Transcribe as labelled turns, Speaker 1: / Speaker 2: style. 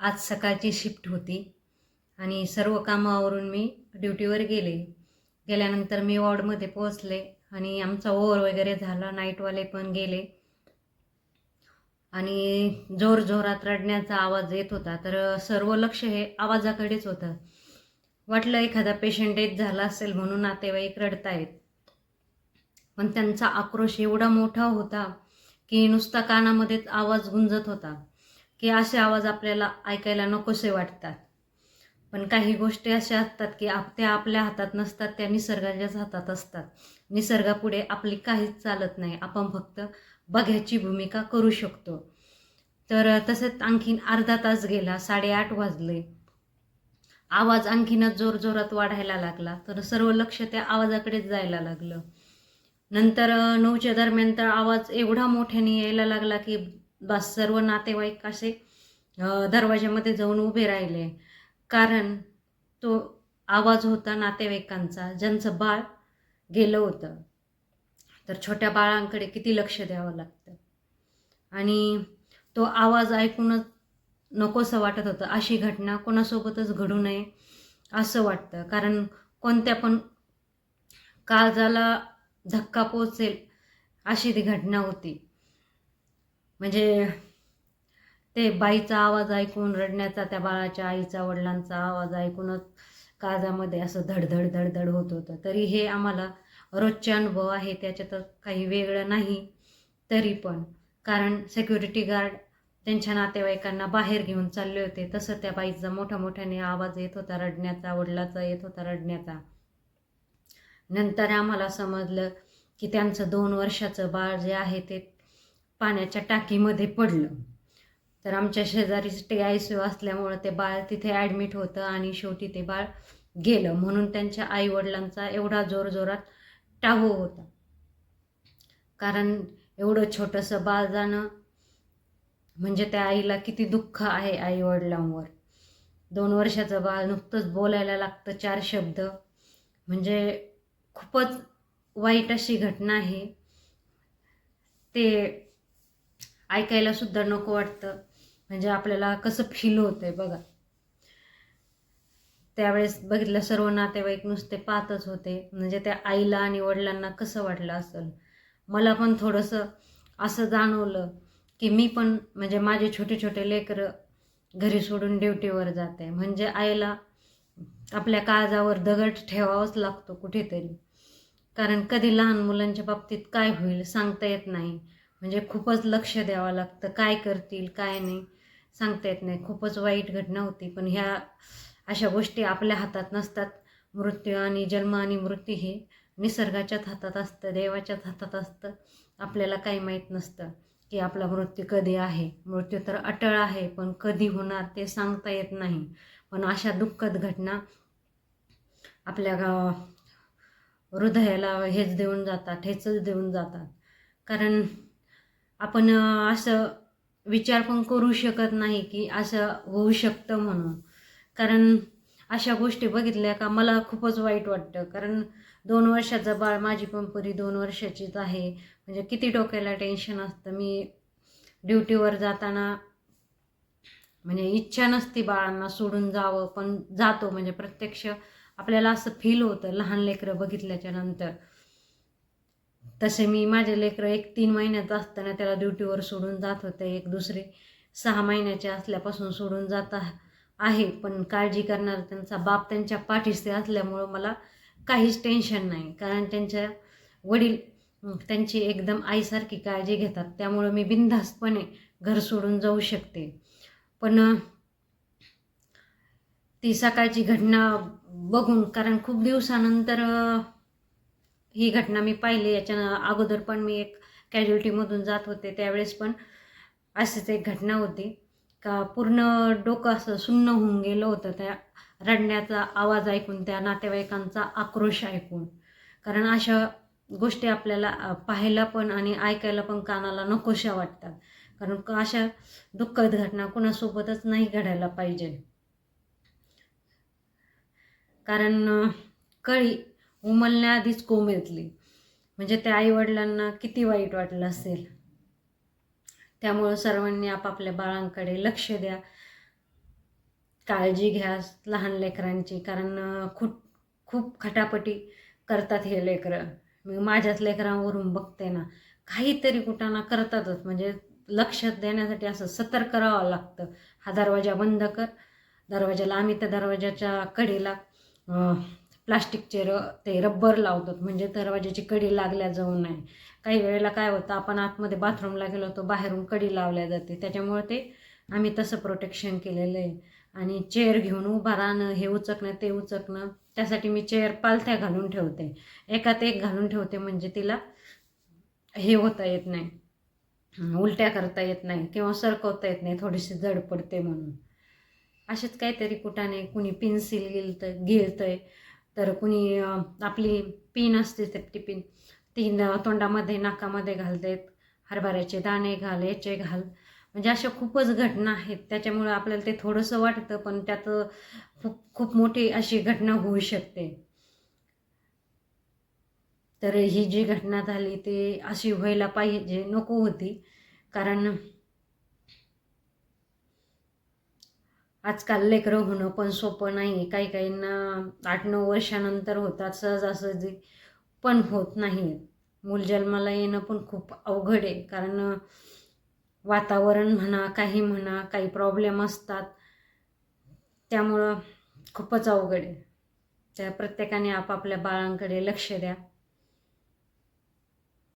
Speaker 1: आज सकाळची शिफ्ट होती आणि सर्व कामावरून मी ड्युटीवर गेले. गेल्यानंतर मी वॉर्डमध्ये पोहोचले आणि आमचा ओव्हर वगैरे झाला नाईटवाले पण गेले. आणि जोर जोरात रडण्याचा आवाज येत होता तर सर्व लक्ष हे आवाजाकडेच होतं. वाटलं एखादा पेशंट एक झाला असेल म्हणून नातेवाईक रडतायत. पण त्यांचा आक्रोश एवढा मोठा होता की नुसता कानामध्येच आवाज गुंजत होता. की असे आवाज आपल्याला ऐकायला नकोसे वाटतात. पण काही गोष्टी अशा असतात की आप त्या आपल्या हातात नसतात त्या निसर्गाच्याच हातात असतात. निसर्गापुढे आपली काहीच चालत नाही. आपण फक्त बघ्याची भूमिका करू शकतो. तर तसेच आणखीन अर्धा तास गेला साडेआठ वाजले. आवाज आणखीनच जोर जोरात वाढायला लागला तर सर्व लक्ष त्या आवाजाकडेच जायला लागलं. नंतर नऊच्या दरम्यान तर आवाज एवढा मोठ्याने यायला लागला की बस सर्व नातेवाईक असे दरवाज्यामध्ये जाऊन उभे राहिले. कारण तो आवाज होता नातेवाईकांचा ज्यांचं बाळ गेलं होतं. तर छोट्या बाळांकडे किती लक्ष द्यावं लागतं? आणि तो आवाज ऐकूनच नकोसं वाटत होतं. अशी घटना कोणासोबतच घडू नये असं वाटतं. कारण कोणत्या पण काळजाला धक्का पोचेल अशी ती घटना होती. म्हणजे ते बाईचा आवाज ऐकून रडण्याचा त्या बाळाच्या आईचा वडिलांचा आवाज ऐकूनच काजामध्ये असं धडधड धडधड होत होतं. तरी हे आम्हाला रोजचे अनुभव आहे त्याच्यात काही वेगळं नाही तरी पण. कारण सेक्युरिटी गार्ड त्यांच्या नातेवाईकांना बाहेर घेऊन चालले होते. तसं त्या बाईचा मोठ्या मोठ्याने आवाज येत होता रडण्याचा वडिलाचा येत होता रडण्याचा. नंतर आम्हाला समजलं की त्यांचं दोन वर्षाचं बाळ जे आहे ते पाण्याच्या टाकीमध्ये पडलं. तर आमच्या शेजारीच टी आय सी असल्यामुळं ते बाळ तिथे ॲडमिट होतं आणि शेवटी ते बाळ गेलं. म्हणून त्यांच्या आईवडिलांचा एवढा जोर जोरात टाहो होता. कारण एवढं छोटंसं बाळ जाणं म्हणजे त्या आईला किती दुःख आहे आईवडिलांवर. दोन वर्षाचं बाळ नुकतंच बोलायला लागतं चार शब्द. म्हणजे खूपच वाईट अशी घटना आहे. ते ऐकायला सुद्धा नको वाटतं. म्हणजे आपल्याला कसं फील होतंय बघा. त्यावेळेस बघितलं सर्व नातेवाईक नुसते पाहतच होते. म्हणजे त्या आईला आणि वडिलांना कसं वाटलं असेल? मला पण थोडंसं असं जाणवलं की मी पण म्हणजे माझे छोटे छोटे लेकरं घरी सोडून ड्युटीवर जाते. म्हणजे आईला आपल्या काळजावर दगड ठेवावाच लागतो कुठेतरी. कारण कधी लहान मुलांच्या बाबतीत काय होईल सांगता येत नाही. म्हणजे खूपच लक्ष द्यावं लागतं काय करतील काय नाही. सांगता येत नाही. खूपच वाईट घटना होती. पण ह्या अशा गोष्टी आपल्या हातात नसतात. मृत्यू आणि जन्म आणि मृत्यू हे निसर्गाच्याच हातात असतं देवाच्याच हातात असतं. आपल्याला काही माहीत नसतं की आपला मृत्यू कधी आहे. मृत्यू तर अटळ आहे पण कधी होणार ते सांगता येत नाही. पण अशा दुःखद घटना आपल्या गा हृदयाला हेच देऊन जातात ठेचच देऊन जातात. कारण आपण असं विचार पण करू शकत नाही की असं होऊ शकतं म्हणून. कारण अशा गोष्टी बघितल्या का मला खूपच वाईट वाटतं. कारण दोन वर्षाचं बाळ माझी पण परी दोन वर्षाचीच आहे. म्हणजे किती डोक्याला टेन्शन असतं. मी ड्युटीवर जाताना म्हणजे इच्छा नसती बाळांना सोडून जावं पण जातो. म्हणजे प्रत्यक्ष आपल्याला असं फील होतं लहान लेकरं बघितल्याच्या नंतर. तसे मी माझे लेकरं एक तीन महिन्याचं असताना त्याला ड्युटीवर सोडून जात होते. एक दुसरे सहा महिन्याचे असल्यापासून सोडून जात आहे. पण काळजी करणारा त्यांचा बाप त्यांच्या पाठीशी असल्यामुळं मला काहीच टेन्शन नाही. कारण त्यांच्या वडील त्यांची एकदम आईसारखी काळजी घेतात. त्यामुळं मी बिनधास्तपणे घर सोडून जाऊ शकते. पण ती सकाळची घटना बघून कारण खूप दिवसानंतर ही घटना मी पाहिली. याच्या अगोदर पण मी एक कॅज्युलिटीमधून जात होते. त्यावेळेस पण अशीच एक घटना होती. का पूर्ण डोकं असं सुन्न होऊन गेलं होतं. त्या रडण्याचा आवाज ऐकून त्या नातेवाईकांचा आक्रोश ऐकून. कारण अशा गोष्टी आपल्याला पाहायला पण आणि ऐकायला पण कानाला नकोशा वाटतात. कारण क- अशा दुःखद घटना कुणासोबतच नाही घडायला पाहिजे. कारण कळी उमलण्याआधीच कोमेजली म्हणजे त्या आईवडिलांना किती वाईट वाटलं असेल. त्यामुळं सर्वांनी आपापल्या बाळांकडे लक्ष द्या. काळजी घ्या लहान लेकरांची कारण खूप खूप खटापटी करतात हे लेकरं. मी माझ्याच लेकरांवरून बघते ना काहीतरी कुठाना करतातच. म्हणजे लक्ष देण्यासाठी असं सतर्क करावं लागतं. हा दरवाजा बंद कर. दरवाजाला आम्ही त्या दरवाजाच्या कडेला प्लास्टिकचे र ते रब्बर लावतात. म्हणजे दरवाज्याची कडी लागल्या जाऊ नये. काही वेळेला काय होतं आपण आतमध्ये बाथरूमला गेलो तर बाहेरून कडी लावल्या जाते. त्याच्यामुळे ते आम्ही तसं प्रोटेक्शन केलेलं आहे. आणि चेअर घेऊन उभा राहणं हे उचकणं ते उचकणं त्यासाठी मी चेअर पालथ्या घालून ठेवते. एकात एक घालून ठेवते म्हणजे तिला हे होता येत नाही. उलट्या करता येत नाही किंवा सरकवता येत नाही थोडीशी जड पडते म्हणून. असेच काहीतरी कुठाने कुणी पेन्सिल गिलतं आहे तर कुणी आपली पिन असते सेफ्टी पिन ती तोंडामध्ये नाकामध्ये घालतात हरभऱ्याचे दाणे घाल याचे घाल. म्हणजे अशा खूपच घटना आहेत. त्याच्यामुळं आपल्याला ते थोडंसं वाटतं पण त्यात खूप खूप मोठी अशी घटना होऊ शकते. तर ही जी घटना झाली ती अशी व्हायला पाहिजे नको होती. कारण आजकाल लेकरं होणं पण सोपं नाही काही काहींना आठ नऊ वर्षानंतर होतात सहजासहजी पण होत नाही मूल जन्माला येणं पण खूप अवघड आहे. कारण वातावरण म्हणा काही म्हणा काही प्रॉब्लेम असतात. त्यामुळं खूपच अवघड आहे. त्या प्रत्येकाने आपापल्या बाळांकडे लक्ष द्या.